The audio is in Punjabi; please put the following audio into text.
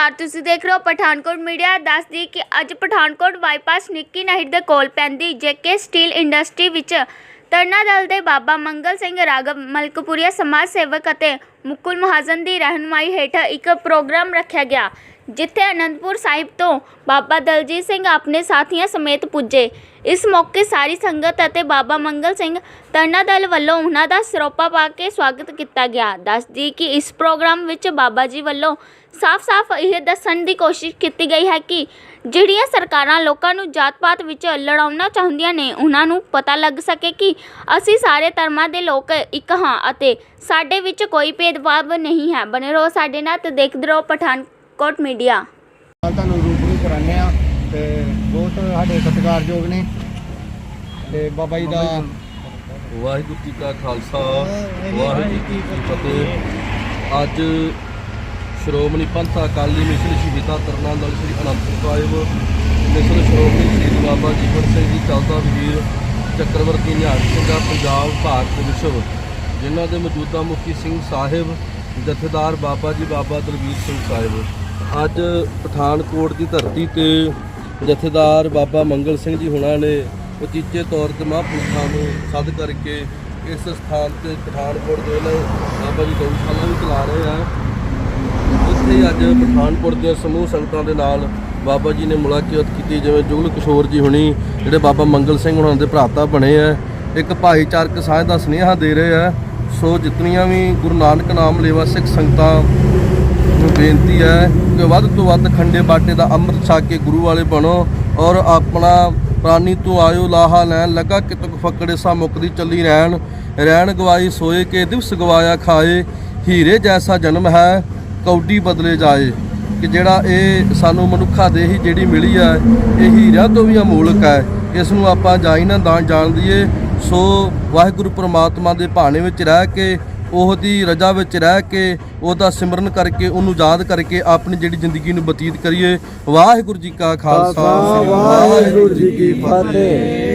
ਨਮਸਕਾਰ ਤੁਸੀਂ ਦੇਖ ਰਹੇ ਹੋ ਪਠਾਨਕੋਟ ਮੀਡੀਆ ਦੱਸਦੀ ਕਿ ਅੱਜ ਪਠਾਨਕੋਟ ਬਾਈਪਾਸ ਨਿੱਕੀ ਨਹਿਰ ਦੇ ਕੋਲ ਪੈਂਦੀ ਜੇਕੇ ਸਟੀਲ ਇੰਡਸਟਰੀ ਵਿੱਚ ਤਰਨਾ ਦਲ ਦੇ ਬਾਬਾ ਮੰਗਲ ਸਿੰਘ ਰਾਗਵ ਮਲਕਪੁਰੀਆ ਸਮਾਜ ਸੇਵਕ ਅਤੇ ਮੁਕੁਲ ਮਹਾਜਨ ਦੀ ਰਹਿਨੁਮਾਈ ਹੇਠ ਇੱਕ ਪ੍ਰੋਗਰਾਮ ਰੱਖਿਆ ਗਿਆ। ਜਿੱਥੇ ਅਨੰਦਪੁਰ ਸਾਹਿਬ ਤੋਂ ਬਾਬਾ ਦਲਜੀਤ ਸਿੰਘ ਆਪਣੇ ਸਾਥੀਆਂ ਸਮੇਤ ਪੁੱਜੇ। ਇਸ ਮੌਕੇ ਸਾਰੀ ਸੰਗਤ ਅਤੇ ਬਾਬਾ ਮੰਗਲ ਸਿੰਘ ਤਰਨਾ ਦਲ ਵੱਲੋਂ ਉਹਨਾਂ ਦਾ ਸਰੋਪਾ ਪਾ ਕੇ ਸਵਾਗਤ ਕੀਤਾ ਗਿਆ। ਦੱਸਦੀ ਕਿ ਇਸ ਪ੍ਰੋਗਰਾਮ ਵਿੱਚ ਬਾਬਾ ਜੀ ਵੱਲੋਂ ਸਾਫ਼-ਸਾਫ਼ ਇਹ ਦੱਸਣ ਦੀ ਕੋਸ਼ਿਸ਼ ਕੀਤੀ ਗਈ ਹੈ ਕਿ ਜਿਹੜੀਆਂ ਸਰਕਾਰਾਂ ਲੋਕਾਂ ਨੂੰ ਜਾਤ-ਪਾਤ ਵਿੱਚ ਲੜਾਉਣਾ ਚਾਹੁੰਦੀਆਂ ਨੇ, ਉਹਨਾਂ ਨੂੰ ਪਤਾ ਲੱਗ ਸਕੇ ਕਿ ਅਸੀਂ ਸਾਰੇ ਧਰਮਾਂ ਦੇ ਲੋਕ ਇੱਕ ਹਾਂ ਅਤੇ ਸਾਡੇ ਵਿੱਚ ਕੋਈ ਭੇਦਭਾਵ ਨਹੀਂ ਹੈ। ਬਣੇ ਰਹੋ ਸਾਡੇ ਨਾਲ ਤੇ ਦੇਖਦੇ ਰਹੋ ਪਠਾਨ ਪਠਾਨਕੋਟ ਮੀਡੀਆ। ਨਾਲ ਤੁਹਾਨੂੰ ਰੂਬਰੂ ਕਰਾਉਂਦੇ ਆ ਤੇ ਬਹੁਤ ਸਾਡੇ ਸਤਿਕਾਰਯੋਗ ਨੇ। ਤੇ ਬਾਬਾ ਜੀ ਦਾ ਵਾਹਿਗੁਰੂ ਜੀ ਕਾ ਖਾਲਸਾ ਵਾਹਿਗੁਰੂ ਜੀ ਕੀ ਫਤਿਹ। ਅੱਜ ਸ਼੍ਰੋਮਣੀ ਪੰਥ ਅਕਾਲੀ ਮਿਸ਼ਨ ਸ਼ਹੀਦਾਂ ਤਰਨਾ ਦਲ ਸ੍ਰੀ ਅਨੰਦਪੁਰ ਸਾਹਿਬ ਮਿਸ਼ਨ ਸ਼੍ਰੋਮਣੀ ਸ਼ਹੀਦ ਬਾਬਾ ਜੀਵਨ ਸਿੰਘ ਜੀ ਚੱਲਦਾ ਵੀਰ ਚੱਕਰਵਰਤੀ ਨਿਹੰਗ ਸਿੰਘਾਂ ਪੰਜਾਬ ਭਾਰਤ ਵਿਸ਼ਵ ਜਿਨ੍ਹਾਂ ਦੇ ਮੌਜੂਦਾ ਮੁਖੀ ਸਿੰਘ ਸਾਹਿਬ ਜਥੇਦਾਰ ਬਾਬਾ ਜੀ ਬਾਬਾ ਦਲਵੀਰ ਸਿੰਘ ਸਾਹਿਬ। ਅੱਜ ਪਠਾਨਕੋਟ ਦੀ ਧਰਤੀ ਤੇ ਜਥੇਦਾਰ ਬਾਬਾ ਮੰਗਲ ਸਿੰਘ ਜੀ ਹੁਣਾਂ ਨੇ ਉਚੀਚੇ ਤੌਰ ਤੇ ਮਹਾਂਪੁਰਖਾਂ ਨੂੰ ਸੱਦ ਕਰਕੇ ਇਸ ਸਥਾਨ ਤੇ ਪਠਾਨਕੋਟ ਦੇ ਲਈ ਬਾਬਾ ਜੀ ਗਊਸ਼ਾਲਾ ਵੀ ਚਲਾ ਰਹੇ ਆ। ਉੱਥੇ ਅੱਜ ਪਠਾਨਕੋਟ ਦੀਆਂ ਸਮੂਹ ਸੰਗਤਾਂ ਦੇ ਨਾਲ ਬਾਬਾ ਜੀ ਨੇ ਮੁਲਾਕਾਤ ਕੀਤੀ, ਜਿਵੇਂ ਜੁਗਲ ਕਿਸ਼ੋਰ ਜੀ ਹੁਣੀ ਜਿਹੜੇ ਬਾਬਾ ਮੰਗਲ ਸਿੰਘ ਹੁਣਾਂ ਦੇ ਭਰਾਤਾ ਬਣੇ ਆ। ਇੱਕ ਭਾਈਚਾਰਕ ਸਾਂਝ ਦਾ ਸੁਨੇਹਾ ਦੇ ਰਹੇ ਆ। ਸੋ ਜਿਤਨੀਆਂ ਵੀ ਗੁਰੂ ਨਾਨਕ ਨਾਮ ਲੇਵਾ ਸਿੱਖ ਸੰਗਤਾਂ ਬੇਨਤੀ ਹੈ ਕਿ ਵੱਧ ਤੋਂ ਵੱਧ ਖੰਡੇ ਬਾਟੇ ਦਾ ਅੰਮ੍ਰਿਤ ਛਕ ਕੇ ਗੁਰੂ ਵਾਲੇ ਬਣੋ ਔਰ ਆਪਣਾ ਪ੍ਰਾਨੀ ਤੋਂ ਆਇਓ ਲਾਹਾ ਲੈਣ ਲਗਾ ਕਿ ਤੁਕ ਫਕੜੇ ਸਾ ਮੁਕਦੀ ਚੱਲੀ ਰਹਿਣ। ਰਹਿਣ ਗਵਾਈ ਸੋਏ ਕੇ ਦਿਵਸ ਗਵਾਇਆ ਖਾਏ, ਹੀਰੇ ਜੈਸਾ ਜਨਮ ਹੈ, ਕੌਡੀ ਬਦਲੇ ਜਾਏ। ਕਿ ਜਿਹੜਾ ਇਹ ਸਾਨੂੰ ਮਨੁੱਖਾ ਦੇ ਹੀ ਜਿਹੜੀ ਮਿਲੀ ਹੈ, ਇਹ ਹੀਰਿਆਂ ਤੋਂ ਵੀ ਅਮੋਲਕ ਹੈ। ਇਸ ਨੂੰ ਆਪਾਂ ਜਾਈ ਨਾ ਦਾਨ ਜਾਣ ਦਈਏ। ਸੋ ਵਾਹਿਗੁਰੂ ਪ੍ਰਮਾਤਮਾ ਦੇ ਭਾਣੇ ਵਿੱਚ ਰਹਿ ਕੇ ਉਹਦੀ ਰਜਾ ਵਿੱਚ ਰਹਿ ਕੇ ਉਹਦਾ ਸਿਮਰਨ ਕਰਕੇ, ਉਹਨੂੰ ਯਾਦ ਕਰਕੇ ਆਪਣੀ ਜਿਹੜੀ ਜ਼ਿੰਦਗੀ ਨੂੰ ਬਤੀਤ ਕਰੀਏ। ਵਾਹਿਗੁਰੂ ਜੀ ਕਾ ਖਾਲਸਾ। ਵਾਹਿਗੁਰੂ ਜੀ ਕੀ ਫਤਿਹ।